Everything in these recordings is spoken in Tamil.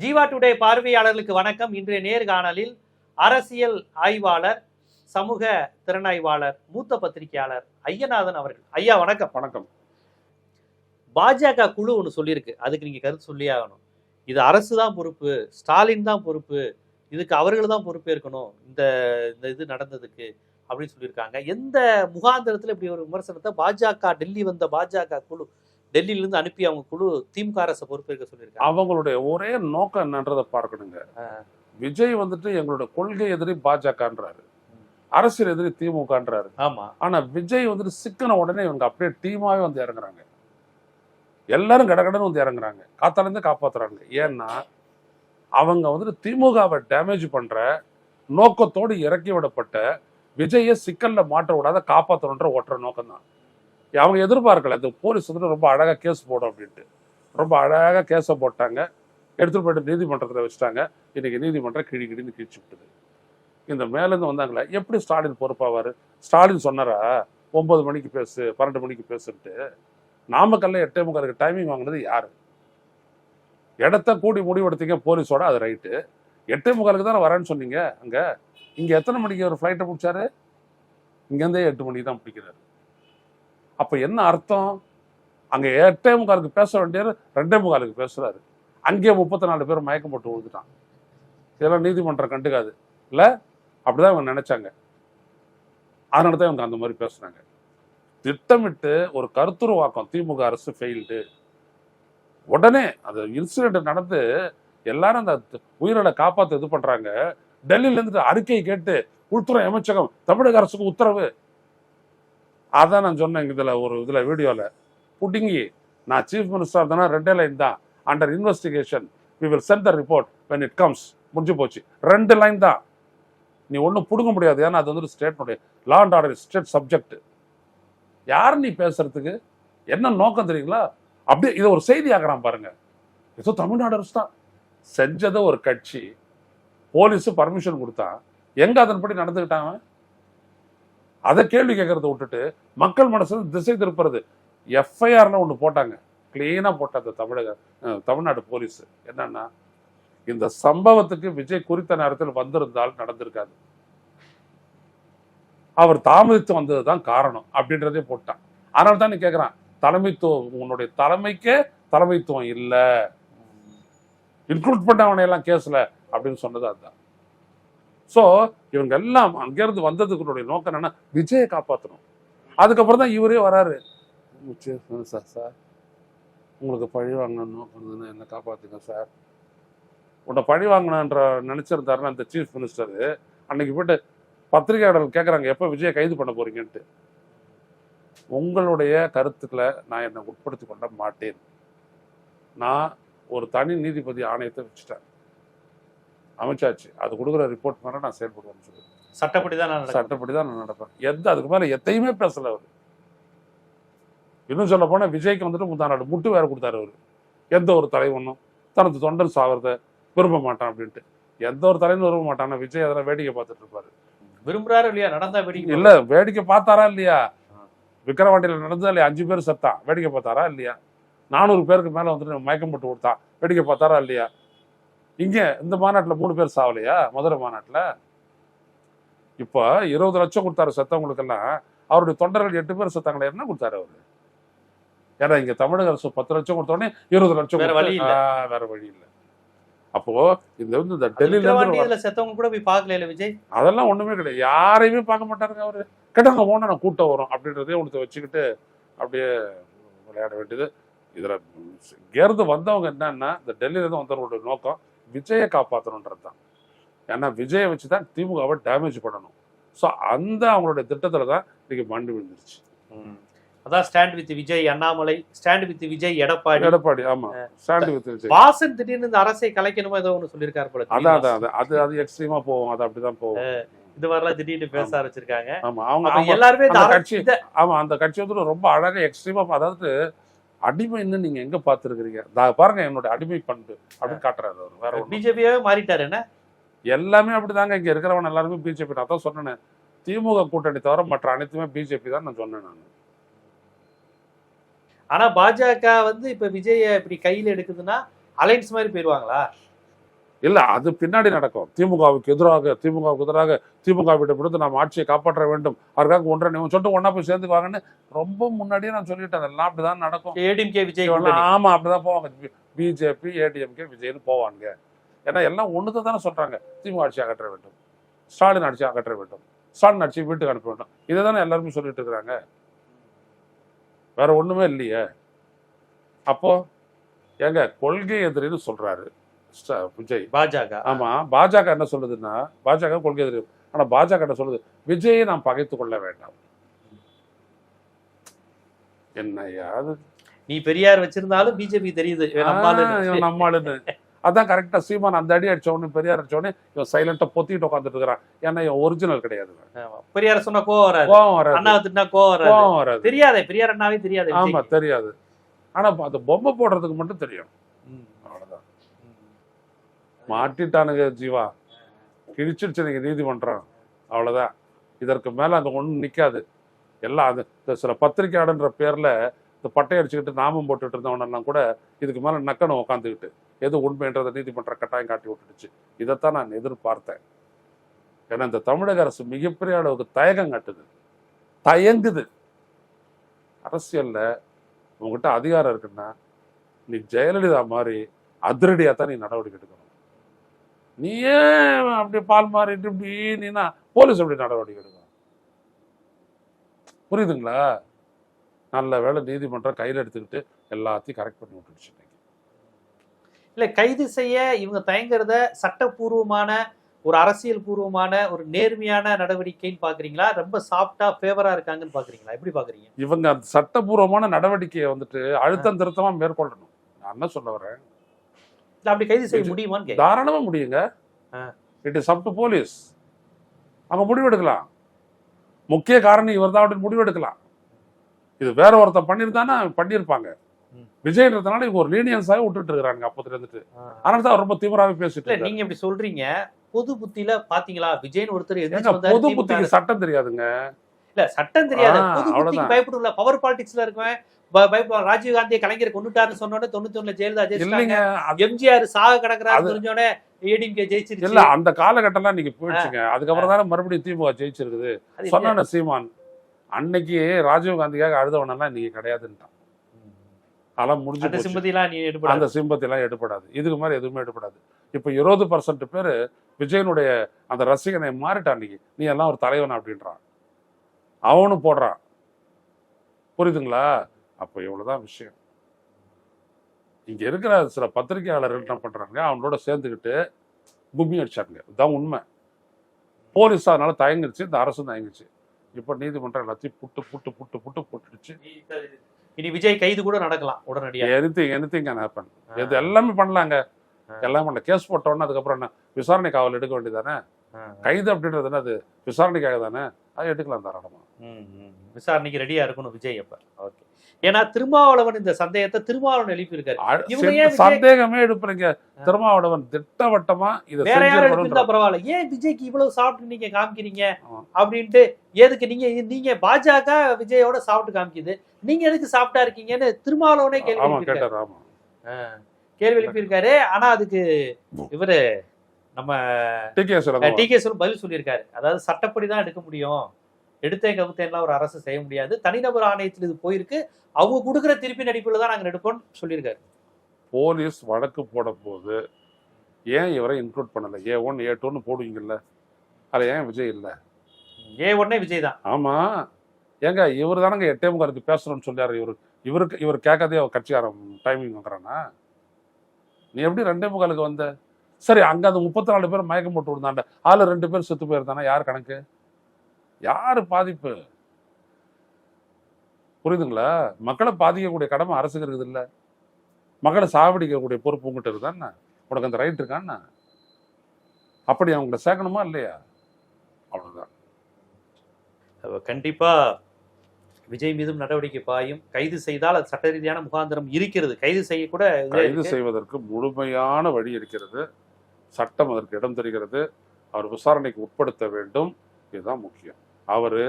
ஜீவா டுடே பார்வையாளர்களுக்கு வணக்கம். இன்றைய நேர்காணலில் அரசியல் ஆய்வாளர் சமூக திறனாய்வாளர் மூத்த பத்திரிகையாளர் ஐயநாதன் அவர்கள். ஐயா வணக்கம். வணக்கம். பாஜக குழு ஒன்று சொல்லியிருக்கு. அதுக்கு நீங்க கருத்து சொல்லியே ஆகணும். இது அரசு தான் பொறுப்பு ஸ்டாலின் தான் பொறுப்பு இதுக்கு அவர்கள் தான் பொறுப்பேற்கணும் இந்த இந்த இது நடந்ததுக்கு அப்படின்னு சொல்லியிருக்காங்க. எந்த முகாந்திரத்தில் இப்படி ஒரு விமர்சனத்தை பாஜக டெல்லி வந்த பாஜக குழு டெல்லியிலிருந்து அனுப்பி அவங்க குழு திமுக அரசை பொறுப்பேற்க சொல்லியிருக்காங்க. அவங்களுடைய ஒரே நோக்கம் என்னன்றதை பார்க்கணுங்க. விஜய் வந்துட்டு எங்களோட கொள்கை எதிரி பாஜகன்றாரு. அரசியல் எதிரி திமுகன்றாரு. ஆமா. ஆனா விஜய் வந்துட்டு சிக்கன உடனே இவங்க அப்படியே டீமாவே வந்து இறங்குறாங்க. எல்லாரும் கடகடன்னு வந்து இறங்குறாங்க. காத்தால இருந்து காப்பாத்துறாங்க. ஏன்னா அவங்க வந்துட்டு திமுகவை டேமேஜ் பண்ற நோக்கத்தோடு இறக்கி விடப்பட்ட விஜயை சிக்கல்ல மாட்ட விடாத காப்பாற்றணுன்ற ஒற்றை நோக்கம் தான் அவங்க எதிர்பார்க்கல. இந்த போலீஸ் வந்து ரொம்ப அழகாக கேஸ் போடும் அப்படின்ட்டு. ரொம்ப அழகாக கேஸை போட்டாங்க. எடுத்துகிட்டு போயிட்டு நீதிமன்றத்தில் வச்சுட்டாங்க. இன்றைக்கி நீதிமன்றம் கிழி கிழின்னு கிழிச்சு விட்டுது. இந்த மேலேருந்து வந்தாங்களே எப்படி ஸ்டாலின் பொறுப்பாவார்? ஸ்டாலின் சொன்னாரா? ஒம்பது மணிக்கு பேசு பன்னெண்டு மணிக்கு பேசுன்ட்டு. நாமக்கல்ல எட்டே முக்காலுக்கு டைமிங் வாங்கினது யார்? இடத்த கூடி முடிவெடுத்தீங்க போலீஸோட அது ரைட்டு எட்டே முக்காலுக்கு தானே வரேன்னு சொன்னீங்க அங்கே. இங்கே எத்தனை மணிக்கு ஒரு ஃப்ளைட்டை பிடிச்சாரு இங்கேருந்தே எட்டு மணிக்கு தான் பிடிக்கிறாரு அப்ப என்ன அர்த்தம்? அங்க எட்டே முக்காலுக்கு பேச வேண்டியவர் ரெண்டே முக்காலுக்கு பேசுறாரு. அங்கேயே முப்பத்தி நாலு பேர் மயக்கம் போட்டு விழுந்துட்டான் இதெல்லாம் நீதிமன்றம் கண்டுக்காது. இல்ல அப்படிதான் இவங்க நினைச்சாங்க. அதனால தான் இவங்க அந்த மாதிரி பேசுனாங்க திட்டமிட்டு ஒரு கருத்துருவாக்கம் திமுக அரசு ஃபெயில்டு உடனே அந்த இன்சிடென்ட் நடந்து எல்லாரும் அந்த உயிரிழை காப்பாற்ற இது பண்றாங்க. டெல்லியில இருந்து அறிக்கை கேட்டு உள்துறை அமைச்சகம் தமிழக அரசுக்கு உத்தரவு. அதான் நான் சொன்னேன் இதுல ஒரு இதுல வீடியோல. புடுங்கி நான் சீஃப் மினிஸ்டர் தானே ரெண்டே லைன் தான். Under investigation we will send the report when it comes முடிஞ்சு போச்சு. ரெண்டு லைன் தான். நீ ஒன்றும் பிடுங்க முடியாது. ஏன்னா அது வந்து ஸ்டேட்னுடைய law and order state subject யார் நீ பேசுறதுக்கு? என்ன நோக்கம் தெரியுங்களா? அப்படியே இதை ஒரு செய்தி ஆகிறான் பாருங்க. ஏதோ தமிழ்நாடு அரசு தான். செஞ்சதை ஒரு கட்சி. போலீஸு பர்மிஷன் கொடுத்தா எங்கே அதன்படி நடந்துக்கிட்டாங்க அதை கேள்வி கேட்கறத விட்டுட்டு மக்கள் மனசில் திசை திருப்புறது. எஃப்ஐஆர்னு ஒன்று போட்டாங்க. கிளீனா போட்ட அந்த தமிழக தமிழ்நாடு போலீஸ் என்னன்னா இந்த சம்பவத்துக்கு விஜய் குறித்த நேரத்தில் வந்திருந்தால் நடந்திருக்காது. அவர் தாமதித்து வந்தது தான் காரணம் அப்படின்றதே போட்டான். அதனால தான் நீ கேட்குறான் தலைமைத்துவம் உன்னுடைய தலைமைக்கே தலைமைத்துவம் இல்லை. இன்க்ளூட் பண்ண அவனையெல்லாம் கேஸ்ல அப்படின்னு சொன்னது அதுதான். ஸோ இவங்க எல்லாம் அங்கேருந்து வந்ததுக்குடைய நோக்கம் என்னன்னா விஜயை காப்பாற்றணும் அதுக்கப்புறம் தான் இவரே வராரு. Sir sir. உங்களுக்கு பழி வாங்கணும்னு நோக்கம் இருந்ததுன்னா என்ன காப்பாத்துங்க சார். உன்னை பழி வாங்கணுன்ற நினைச்சிருந்தாருன்னா அந்த சீஃப் மினிஸ்டர் அன்னைக்கு போயிட்டு பத்திரிகையாளர்கள் கேட்குறாங்க எப்போ விஜயை கைது பண்ண போறீங்கன்ட்டு? உங்களுடைய கருத்துக்களை நான் என்னை உட்படுத்தி கொள்ள மாட்டேன். நான் ஒரு தனி நீதிபதி ஆணையத்தை வச்சுட்டேன். அமைச்சாச்சு. அது கொடுக்குற ரிப்போர்ட் மேலே நான் செயல்படுவேன்னு சொல்லி சட்டப்படி தான். சட்டப்படி தான் நான் நடப்பேன். எந்த அதுக்கு மேலே எத்தையுமே பேசல அவர். இன்னும் சொல்ல போனா விஜய்க்கு வந்துட்டு முந்தாநாடு முட்டு வேற கொடுத்தாரு அவர். எந்த ஒரு தலைவனும் தனது தொண்டன் சாகிறத விரும்ப மாட்டான் அப்படின்ட்டு. எந்த ஒரு தலைவனும் விரும்ப மாட்டான். விஜய் அதெல்லாம் வேடிக்கை பார்த்துட்டு இருப்பாரு. விரும்புறாரு இல்லையா? நடந்தா வெடிக்க இல்ல வேடிக்கை பார்த்தாரா இல்லையா? விக்கிரவாண்டியில நடந்ததா இல்லையா? அஞ்சு பேர் செத்தான் வேடிக்கை பார்த்தாரா இல்லையா? நானூறு பேருக்கு மேல வந்துட்டு மயக்கம் போட்டு கொடுத்தான் வேடிக்கை பார்த்தாரா இல்லையா? இங்க இந்த மாநாட்டுல மூணு பேர் சாவலையா? மதுரை மாநாட்டுல? இப்போ இருபது லட்சம் கொடுத்தாரு செத்தவங்களுக்கெல்லாம். அவருடைய தொண்டர்கள் எட்டு பேர் செத்தாங்களே என்ன கொடுத்தாரு அவரு? ஏன்னா இங்க தமிழக அரசு பத்து லட்சம் கொடுத்த உடனே இருபது லட்சம் வேற வழி இல்ல. ஆ, வேற வழி இல்ல. அப்போ இந்த வந்து இந்த டெல்லியில செத்தவங்க கூட போய் பார்க்கல விஜய்? அதெல்லாம் ஒண்ணுமே கிடையாது. யாரையுமே பார்க்க மாட்டாருங்க அவரு. கேட்டாங்க போனா நான் கூட்டம் வரும் அப்படின்றதே ஒன்று வச்சுக்கிட்டு அப்படியே விளையாட வேண்டியது. இதுல இங்கேருந்து வந்தவங்க என்னன்னா இந்த டெல்லியில இருந்து வந்தவங்களோட நோக்கம் விஜயை காப்பாற்றணுன்றது தான் ஏன்னா விஜயை வச்சு தான் திமுகவை டேமேஜ் பண்ணணும். ஸோ அந்த அவங்களுடைய திட்டத்துல தான் இன்னைக்கு மண்டு விழுந்துருச்சு. அதான் stand with Vijay Annamalai stand with Vijay Edappadi. Edappadi ஆமா. Stand with Vijay. வாசன் திடீர்னு இந்த அரசை கலைக்கணுமோ ஏதோ ஒண்ணு சொல்லியிருக்காரு போல அதான் அதான். அது அது எக்ஸ்ட்ரீமா போகும். அது அப்படிதான் போகும். இது மாதிரிலாம் திடீர்னு பேச ஆரம்பிச்சிருக்காங்க. ஆமா. அவங்க எல்லாருமே இந்த கட்சி ஆமா. அந்த கட்சி வந்து ரொம்ப அழகா எக்ஸ்ட்ரீமா அதாவது அடிமைன்னு நீங்க எங்க பாத்துருக்கீங்க பாருங்க என்னோட அடிமை பண்பு அப்படின்னு காட்டுறாரு அவர். வேற பிஜேபியாவே மாறிட்டாரு என்ன? எல்லாமே அப்படிதாங்க இங்க இருக்கிறவன் எல்லாருமே பிஜேபி நான் தான். சொன்னேன் திமுக கூட்டணி தவிர மற்ற அனைத்துமே பிஜேபி தான் நான் சொன்னேன் நான். ஆனா பாஜக வந்து இப்ப விஜய இப்படி கையில எடுக்குதுன்னா அலைன்ஸ் மாதிரி போயிருவாங்களா? இல்ல அது பின்னாடி நடக்கும். திமுகவுக்கு எதிராக திமுகவுக்கு எதிராக திமுக விட்டு விடுத்து நாம் ஆட்சியை காப்பாற்ற வேண்டும். அதற்காக ஒன்றை நீங்க சொல்லிட்டு ஒன்னா போய் சேர்ந்துக்குவாங்கன்னு ரொம்ப முன்னாடியே நான் சொல்லிட்டேன். அதெல்லாம் அப்படிதான் நடக்கும். ஏடிஎம்கே விஜய் இவங்கெல்லாம் கூட்டணி. ஆமா அப்படிதான் போவாங்க. பிஜேபி ஏடிஎம்கே விஜய்னு போவாங்க ஏன்னா எல்லாம் ஒண்ணுதான் தானே சொல்றாங்க. திமுக ஆட்சி அகற்ற வேண்டும். ஸ்டாலின் ஆட்சி அகற்ற வேண்டும். ஸ்டாலின் ஆட்சி வீட்டுக்கு அனுப்ப வேண்டும். இதை தானே எல்லாருமே சொல்லிட்டு இருக்கிறாங்க. வேற ஒண்ணுமே இல்லையே. அப்போ ஏங்க கொள்கை எதிரின்னு சொல்றாரு. விஜய் பாஜக. ஆமா பாஜக என்ன சொல்லுதுன்னா பாஜக கொள்கை எதிரி ஆனா பாஜக என்ன சொல்லுது? விஜயை நாம் பகைத்து கொள்ள வேண்டாம். என்னய்யா அது நீ பெரியார் வச்சிருந்தாலும் பிஜேபி தெரியுது. இவன் நம்ம ஆளுன்னு. ஆ, இவன் நம்ம ஆளுன்னு அதான் கரெக்டா சீமான் அந்த அடி அடிச்ச உடனே பெரியார் அடிச்ச உடனே இவன் சைலண்டா பொத்திட்டு உட்காந்துட்டு இருக்கிறான். ஏன்னா இவன் ஒரிஜினல் கிடையாது. பெரியார் சொன்னா கோவம் வராது. கோவம் வராது. அண்ணா திட்டினா கோவம் வராது. தெரியாதே பெரியார் அண்ணாவே தெரியாது ஆமா. தெரியாது. ஆனா அந்த பொம்மை போடுறதுக்கு மட்டும் தெரியும். மாட்டிட்டானுங்க ஜீவா. கிழிச்சிருச்சு நீங்க நீதிமன்றம் அவ்வளவுதான். இதற்கு மேல அந்த ஒண்ணும் நிக்காது. எல்லாம் அது இந்த சில பத்திரிக்கையாளன்ற பேர்ல இந்த பட்டை அடிச்சுக்கிட்டு நாமம் போட்டுட்டு இருந்தவனெல்லாம் கூட இதுக்கு மேல நக்கணும் உட்காந்துக்கிட்டு எது உண்மைன்றதை நீதிமன்றம் கட்டாயம் காட்டி விட்டுடுச்சு. இதைத்தான் நான் எதிர்பார்த்தேன். ஏன்னா இந்த தமிழக அரசு மிகப்பெரிய அளவுக்கு தயக்கம் காட்டுது. தயங்குது. அரசியல்ல உங்ககிட்ட அதிகாரம் இருக்குன்னா நீ ஜெயலலிதா மாதிரி அதிரடியா தான் நீ நடவடிக்கை எடுக்கணும். நீ ஏன் அப்படி பால் மாறிட்டு இப்படி நீனா போலீஸ் எப்படி நடவடிக்கை எடுக்கணும் புரியுதுங்களா? நல்ல வேளை நீதிமன்றம் கையில் எடுத்துக்கிட்டு எல்லாத்தையும் கரெக்ட் பண்ணி விட்டுடுச்சு. இல்ல கைது செய்ய இவங்க தயங்குறத சட்டப்பூர்வமான ஒரு அரசியல் பூர்வமான ஒரு நேர்மையான நடவடிக்கைன்னு பாக்குறீங்களா? ரொம்ப சாஃப்டா ஃபேவரா இருக்காங்கன்னு பாக்குறீங்களா? எப்படி பாக்குறீங்க? இவங்க அந்த சட்டபூர்வமான நடவடிக்கையை வந்துட்டு அழுத்தம் திருத்தமா மேற்கொள்ளணும். நான் என்ன சொல்ல வரேன்? அப்படி கைது செய்ய முடியுமான்னு கேக்குறேன். தாராளமா முடியுங்க. It is up to police அவங்க முடிவெடுக்கலாம் முக்கிய காரணம் இவர் தான் அப்படின்னு முடிவெடுக்கலாம் இது வேற ஒருத்தன் பண்ணியிருந்தானா பண்ணியிருப்பாங்க. விஜய்ன்றதுனால இவங்க ஒரு லீனியன்ஸாக விட்டுட்டு இருக்கிறாங்க அப்பத்துல இருந்துட்டு. அதனால தான் ரொம்ப தீவிரமாவே பேசிட்டு. நீங்க இப்படி சொல்றீங்க பொது புத்தியில பாத்தீங்களா விஜய்னு ஒருத்தர் பொது புத்திக்கு சட்டம் தெரியாதுங்க இல்ல சட்டம் தெரியாது. பயப்படும்ல பவர் பாலிடிக்ஸ்ல இருக்கவன் ப- பயப்படுவான் ராஜீவ் காந்தியை கலைஞர் கொண்டுட்டாருன்னு சொன்னோட தொண்ணூத்தி ஒண்ணுல ஜெயலலிதா ஜெயிச்சிட்டாங்க. எம்ஜிஆர் சாக கிடக்குறாரு தெரிஞ்சோடனே ஏடிஎம்கே ஜெயிச்சிருச்சு. இல்ல அந்த காலகட்டம்லாம் நீங்க போயிடுச்சுங்க. அதுக்கப்புறம் தானே மறுபடியும் திமுக ஜெயிச்சிருக்குது. சொன்னான சீமான் அன்னைக்கு ராஜீவ் காந்திக்காக அழுதவனெல்லாம் இன்னைக்கு கிடையாதுன்ட்டான். அதெல்லாம் முடிஞ்சு அந்த எடுப்படாது அந்த சிம்பத்தி எல்லாம் எடுப்படாது இதுக்கு மாதிரி எதுவுமே எடுப்படாது இப்போ இருபது பர்சன்ட் பேர் விஜயனுடைய அந்த ரசிகனை மாறிட்டான் இன்னைக்கு. நீ எல்லாம் ஒரு தலைவன் அப்படின்றான். அவனும் போடுறான். புரியுதுங்களா? அப்போ இவ்வளவுதான் விஷயம். இங்க இருக்கிற சில பத்திரிகையாளர்கள் என்ன பண்றாங்க அவனோட சேர்ந்துக்கிட்டு கும்மி அடிச்சாங்க. இதுதான் உண்மை. போலீஸ் அதனால தயங்கிருச்சு இந்த அரசும் தயங்குச்சு இப்போ நீதிமன்றம் எல்லாத்தையும் புட்டு புட்டு புட்டு புட்டு போட்டுடுச்சு. இனி விஜய் கைது கூட நடக்கலாம் உடனடியா. எனிதிங் எனிதிங் கேன் ஹேப்பன் இது எல்லாமே பண்ணலாங்க. எல்லாம் பண்ணல. கேஸ் போட்டோன்னு அதுக்கப்புறம் என்ன? விசாரணை காவல் எடுக்க வேண்டியதானே? கைது அப்படின்றது என்ன அது? விசாரணைக்காக தானே? அதை எடுக்கலாம் தாராளமா. ம், ம். விசாரணைக்கு ரெடியா இருக்கணும் விஜய் அப்ப. ஓகே. ஏன்னா திருமாவளவன் இந்த சந்தேகத்தை திருமாவளவன் எழுப்பியிருக்காரு. சந்தேகமே எடுப்புறீங்க திருமாவளவன் திட்டவட்டமா இதை வேற யாரும் எழுப்பியிருந்தா பரவாயில்ல. ஏன் விஜய்க்கு இவ்வளவு சாப்பிட்டு நீங்க காமிக்கிறீங்க. அப்படின்ட்டு எதுக்கு நீங்க நீங்க பாஜக விஜயோட சாப்பிட்டு காமிக்குது. நீங்க எதுக்கு சாப்பிட்டா இருக்கீங்கன்னு திருமாவளவனே கேள்வி கேள்வி எழுப்பியிருக்காரு. ஆனா அதுக்கு இவரு நம்ம டி கே பதில் சொல்லியிருக்காரு. அதாவது சட்டப்படி தான் எடுக்க முடியும். எடுத்தேன் கவுத்தேன்லாம் ஒரு அரசு செய்ய முடியாது. தனிநபர் ஆணையத்தில் இது போயிருக்கு. அவங்க கொடுக்குற திருப்பி நடிப்புல தான் நாங்க எடுப்போம்னு சொல்லியிருக்காரு. போலீஸ் வழக்கு போடும் போது ஏன் இவரை இன்க்ளூட் பண்ணல? ஏ ஒன் ஏ டூன்னு போடுவீங்கல்ல. அதுல ஏன் விஜய் இல்ல? ஏ உடனே விஜய் தான். ஆமா. ஏங்க இவர் தானங்க எட்டே முகாலுக்கு பேசணும்னு சொல்லியாரு இவரு. இவருக்கு இவர் கேட்காதே அவர் கட்சிக்காரன் டைமிங் வாங்குறானா? நீ எப்படி ரெண்டே முகாலுக்கு வந்த? சரி அங்க அந்த முப்பத்தி நாலு பேர் மயக்கம் போட்டு விழுந்தாண்ட ஆளு ரெண்டு பேர் செத்து போயிருந்தானா? யார் கணக்கு? யாரு பாதிப்பு? புரியுதுங்களா? மக்களை பாதிக்கக்கூடிய கடமை அரசுக்கு இருக்குது இல்ல. மக்களை சாவடிக்கக்கூடிய பொறுப்பு உங்ககிட்ட இருக்குதானே உனக்கு அந்த ரைட் இருக்கான்னா அப்படி அவங்கள சேர்க்கணுமா இல்லையா? அவ்வளவுதான். அப்ப கண்டிப்பா விஜய் மீதும் நடவடிக்கை பாயும். கைது செய்தால் அது சட்ட ரீதியான முகாந்திரம் இருக்கிறது. கைது செய்ய கூட கைது. செய்வதற்கு முழுமையான வழி இருக்கிறது. சட்டம் அதற்கு இடம் தருகிறது. அவர் விசாரணைக்கு உட்படுத்த வேண்டும். இதுதான் முக்கியம். அவரு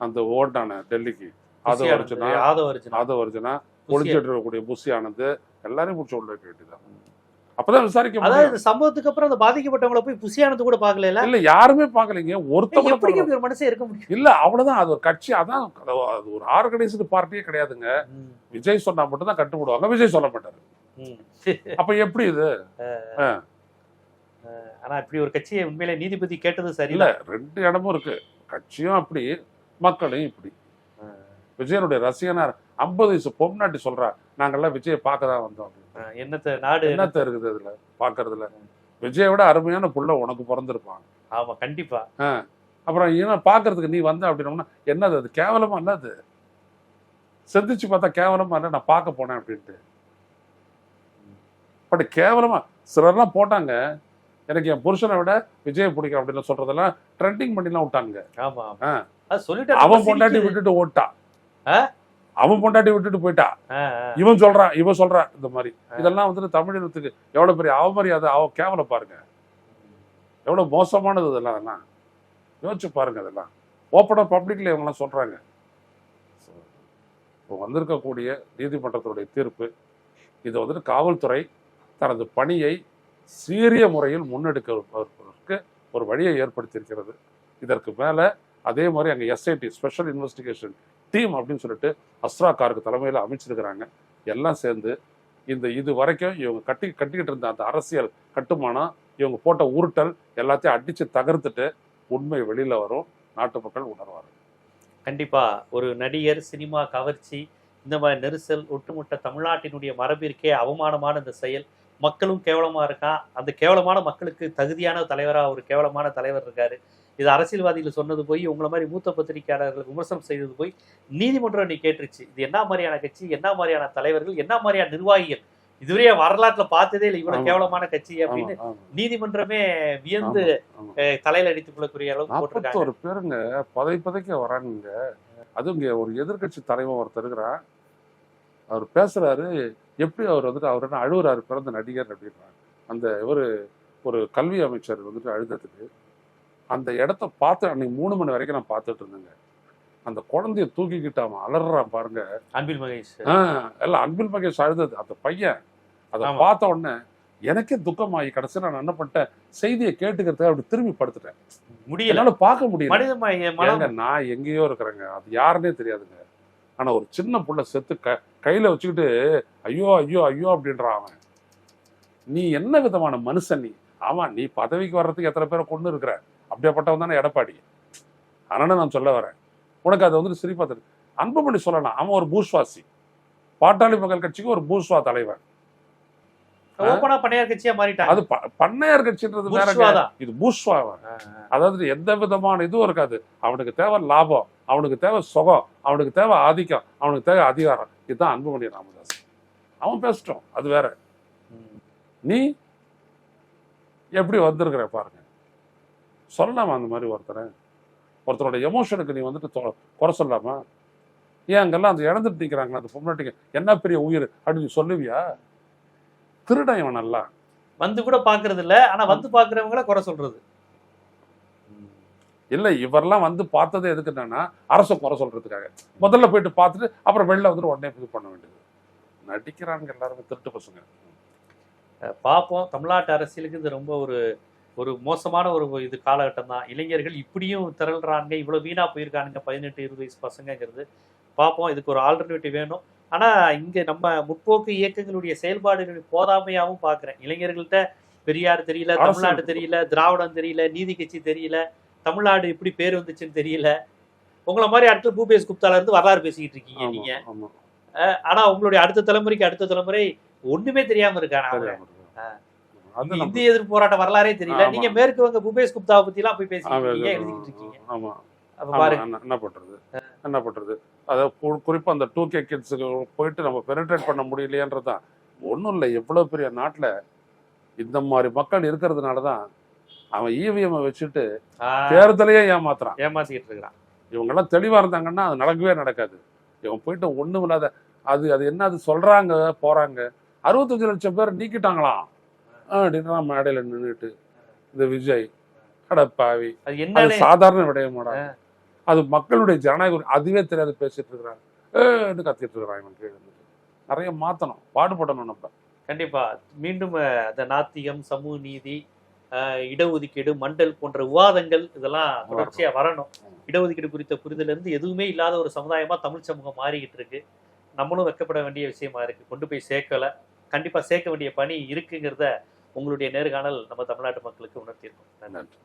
அந்த ஓட்டான டெல்லிக்கு. அர்ஜுனா ஆதவ அர்ஜுனா. புஷி ஒளிஞ்சிட்டு இருக்கக்கூடிய புஷி ஆனந்த் எல்லாரையும் பிடிச்சி உள்ள வேண்டியதான் அப்பதான் விசாரிக்க அதாவது இந்த சம்பவத்துக்கு அப்புறம் அந்த பாதிக்கப்பட்டவங்கள போய் புசியானது கூட பாக்கல இல்ல யாருமே பாக்கலைங்க ஒருத்த கூட எப்படி ஒரு மனுஷன் இருக்க முடியும்? இல்ல அவ்வளவுதான். அது ஒரு கட்சி அதான் அது அது ஒரு ஆர்கனைஸ்டு பார்ட்டியே கிடையாதுங்க. விஜய் சொன்னா மட்டும் தான் கட்டுப்படுவாங்க. விஜய் சொல்ல மாட்டாரு. அப்ப எப்படி இது? ஆனா இப்படி ஒரு கட்சியை உண்மையிலே நீதிபதி கேட்டது இல்ல சரியில்லை ரெண்டு இடமும் இருக்கு. கட்சியும் அப்படி மக்களையும் இப்படி. விஜயனுடைய ரசிகனார் ஐம்பது வயசு பொம்நாட்டி சொல்றா நாங்கெல்லாம் விஜயை பார்க்க தான் வந்தோம். என்னத்த நாடு என்னத்த இருக்குது அதுல பாக்குறதுல விஜயை விட அருமையான புள்ள உனக்கு பிறந்திருப்பான். ஆமா கண்டிப்பா. அப்புறம் ஏன்னா பாக்குறதுக்கு நீ வந்த அப்படின்னோம்னா என்னது அது கேவலமா இல்ல அது சிந்திச்சு பார்த்தா கேவலமா இல்ல நான் பார்க்க போனேன் அப்படின்ட்டு. பட் கேவலமா சிலர்லாம் போட்டாங்க. எனக்கு என் புருஷனை விட விஜயை பிடிக்கும் அப்படின்னு சொல்றதெல்லாம் ட்ரெண்டிங் பண்ணிலாம் விட்டாங்க அவன் பொண்டாட்டி விட்டுட்டு ஓட்டா. ஆ? அவன் பொண்டாட்டி விட்டுட்டு போயிட்டா. இவன் சொல்றான் இவன் சொல்றான் இந்த மாதிரி. இதெல்லாம் வந்துட்டு தமிழினத்துக்கு எவ்வளவு பெரிய அவமரியாதை அவ கேவலம் பாருங்க. எவ்வளவு மோசமானது இதெல்லாம் அதெல்லாம். யோசிச்சு பாருங்க இதெல்லாம் ஓப்பனா பப்ளிக்ல இவங்கெல்லாம் சொல்றாங்க. இப்போ வந்திருக்கக்கூடிய நீதிமன்றத்தினுடைய தீர்ப்பு இது வந்துட்டு காவல்துறை தனது பணியை சீரிய முறையில் முன்னெடுக்கிறதுக்கு ஒரு வழியை ஏற்படுத்தியிருக்கிறது. இதற்கு மேலே அதே மாதிரி அங்கே எஸ்ஐடி ஸ்பெஷல் இன்வெஸ்டிகேஷன் டீம் அப்படின்னு சொல்லிட்டு அஸ்ரா காருக்கு தலைமையில் அமைச்சிருக்கிறாங்க. எல்லாம் சேர்ந்து இந்த இது வரைக்கும் இவங்க கட்டி கட்டிக்கிட்டு இருந்த அந்த அரசியல் கட்டுமானம் இவங்க போட்ட உருட்டல் எல்லாத்தையும் அடித்து தகர்த்துட்டு உண்மை வெளியில் வரும் நாட்டு மக்கள் உணர்வார்கள். கண்டிப்பாக ஒரு நடிகர் சினிமா கவர்ச்சி இந்த மாதிரி நெரிசல் ஒட்டுமொத்த தமிழ்நாட்டினுடைய மரபிற்கே அவமானமான இந்த செயல் மக்களும் கேவலமா இருக்கான் அந்த கேவலமான மக்களுக்கு தகுதியான தலைவரா ஒரு கேவலமான தலைவர் இருக்காரு. இது அரசியல்வாதிகள் சொன்னது போய் உங்களை மாதிரி மூத்த பத்திரிகையாளர்கள் விமர்சனம் செய்தது போய் நீதிமன்றம் நீ கேட்டுருச்சு. இது என்ன மாதிரியான கட்சி? என்ன மாதிரியான தலைவர்கள்? என்ன மாதிரியான நிர்வாகிகள்? இதுவரையே வரலாற்றுல பார்த்ததே இல்லை. இவ்வளவு. கேவலமான கட்சி அப்படின்னு நீதிமன்றமே வியந்து தலையில அடித்துக் கொள்ளக்கூடிய அளவுக்கு போட்டிருக்காங்க. நாற்பத்தோரு பேருங்க பதை பதைக்க வரானுங்க. அதுவும் இங்க ஒரு எதிர்க்கட்சி தலைவன் ஒருத்தர் இருக்கிறான். அவர் பேசுறாரு எப்படி அவர் வந்துட்டு அவர் என்ன அழுகுறாரு பிறந்த நடிகர் அப்படின்றாங்க. அந்த இவரு ஒரு கல்வி அமைச்சர் வந்துட்டு அழுததுக்கு அந்த இடத்த பார்த்து அன்னைக்கு மூணு மணி வரைக்கும் நான் பார்த்துட்டு இருந்தேங்க. அந்த குழந்தைய தூக்கிக்கிட்டு அவன் அலறான் பாருங்க. அன்பில் மகேஷ். ஆஹ் எல்லாம் அன்பில் மகேஷ் அழுதது. அந்த பையன் அதை. பார்த்த உடனே எனக்கே துக்கமாகி கடைசியில் நான் என்ன பண்ணிட்டேன் செய்தியை கேட்டுக்கிறதுக்கு அப்படி திரும்பி படுத்துட்டேன். முடியல. பார்க்க முடியல. நான் எங்கேயோ இருக்கிறேங்க. அது யாருன்னே தெரியாதுங்க. ஆனா ஒரு சின்ன புள்ள செத்து க கையில வச்சுக்கிட்டு ஐயோ ஐயோ ஐயோ அப்படின்றான் அவன். நீ என்ன விதமான மனுஷன் நீ? ஆமா நீ பதவிக்கு வர்றதுக்கு எத்தனை பேரை கொண்டு இருக்கிற? அப்படியாப்பட்டவன் தானே எடப்பாடி. அதனால நான் சொல்ல வரேன். உனக்கு அது வந்துட்டு சிரிப்பா தெரியும் அன்புமணி சொல்லலாம். அவன் ஒரு பூஸ்வாசி பாட்டாளி மக்கள் கட்சிக்கு ஒரு பூஸ்வா ஓப்பனா பண்ணையார் கட்சியா மாறிட்டாங்க. அது பண்ணையார் கட்சின்றது வேற. இது பூஸ்வா அதாவது எந்த விதமான இதுவும் இருக்காது. அவனுக்கு தேவை லாபம். அவனுக்கு தேவை சுகம் அவனுக்கு தேவை ஆதிக்கம் அவனுக்கு தேவை அதிகாரம். இதுதான் அன்புமணி ராமதாஸ். அவன் பேசிட்டோம் அது வேற. நீ எப்படி வந்திருக்கிற பாருங்க. சொல்லலாமா அந்த மாதிரி ஒருத்தரை? ஒருத்தரோட எமோஷனுக்கு நீ வந்துட்டு தொ- குறை சொல்லாமா? ஏன் அங்கெல்லாம் அந்த இழந்துட்டு நிற்கிறாங்களா அந்த பொம்னாட்டிக்கு என்ன பெரிய உயிர் அப்படின்னு நீ சொல்லுவியா? திருடன் இவன் நல்லா. வந்து கூட பாக்குறது இல்ல. ஆனா வந்து பாக்குறவங்கள குறை சொல்றது. இல்லை இவரெல்லாம் வந்து பார்த்தது எதுக்கு என்னன்னா அரசை குறை சொல்றதுக்காக. முதல்ல போயிட்டு பார்த்துட்டு அப்புறம் வெளில வந்துட்டு உடனே இது பண்ண வேண்டியது. நடிக்கிறாங்க எல்லாருமே திருட்டு பசங்க. பார்ப்போம் தமிழ்நாட்டு அரசியலுக்கு இது ரொம்ப ஒரு ஒரு மோசமான ஒரு இது காலகட்டம் தான். இளைஞர்கள் இப்படியும் திரள்றாங்க இவ்வளவு வீணா போயிருக்கானுங்க பதினெட்டு இருபது வயசு பசங்கங்கிறது. பார்ப்போம் இதுக்கு ஒரு ஆல்டர்னேட்டிவ் வேணும். ஆனா இங்க நம்ம முற்போக்கு இயக்கங்களுடைய செயல்பாடுகள் போதாமையாவும் பாக்குறேன். இளைஞர்கள்ட்ட பெரியார் தெரியல தமிழ்நாடு. தெரியல திராவிடம் தெரியல நீதி கட்சி தெரியல. தமிழ்நாடு எப்படி பேர் வந்துச்சுன்னு தெரியல. உங்களை மாதிரி அடுத்து பூபேஷ் குப்தால இருந்து வரலாறு பேசிக்கிட்டு இருக்கீங்க நீங்க. ஆனா உங்களுடைய அடுத்த தலைமுறைக்கு அடுத்த தலைமுறை ஒண்ணுமே தெரியாம இருக்காங்க இந்திய எதிர்ப்பு போராட்ட வரலாறே தெரியல. நீங்க மேற்கு வங்க பூபேஷ் குப்தாவை பத்தி எல்லாம் போய் பேசிட்டு இருக்கீங்க எழுதிக்கிட்டு இருக்கீங்க. ஆமா. என்ன- பண்றது? என்ன பண்றது? அதாவது குறிப்பா அந்த டூ கே கிட்ஸுக்கு போயிட்டு நம்ம பெனிட்ரேட் பண்ண முடியலையன்றதுதான். ஒன்றும் இல்லை எவ்வளவு பெரிய நாட்டுல இந்த மாதிரி மக்கள் இருக்கிறதுனால தான் அவன் இவிஎம் வச்சுட்டு ஆஹ், தேர்தலையே ஏமாத்துறான். ஏமாத்திக்கிட்டு இருக்கிறான் இவங்கெல்லாம் தெளிவா இருந்தாங்கன்னா அது நடக்கவே நடக்காது. இவன் போயிட்டு ஒண்ணும் இல்லாத அது அது என்ன அது சொல்றாங்க போறாங்க. அறுபத்தஞ்சு லட்சம் பேர் நீக்கிட்டாங்களாம். அப்படின்னா மேடையில நின்றுட்டு இந்த விஜய் அடப்பாவி அது சாதாரண விடயமாடா அது மக்களுடைய ஜனநாயக உரிமை. அதுவே தெரியாது பேசிட்டு இருக்கிறாங்க. ஏன்னு கத்திட்டு இருக்கிறான் இவன் கீழே. நிறைய மாத்தணும் பாடுபடணும் நம்ம. கண்டிப்பா. மீண்டும் அந்த நாத்திகம் சமூக நீதி இடஒதுக்கீடு மண்டல் போன்ற விவாதங்கள் இதெல்லாம் தொடர்ச்சியா வரணும். இடஒதுக்கீடு குறித்த புரிதல் இருந்து எதுவுமே இல்லாத ஒரு சமுதாயமா தமிழ் சமூகம் மாறிக்கிட்டு இருக்கு. நம்மளும் வெக்கப்பட வேண்டிய விஷயமா இருக்கு. கொண்டு போய் சேர்க்கல. கண்டிப்பா சேர்க்க வேண்டிய பணி இருக்குங்கிறத உங்களுடைய நேர்காணல் நம்ம தமிழ்நாட்டு மக்களுக்கு உணர்த்தியிருக்கோம். நன்றி. நன்றி.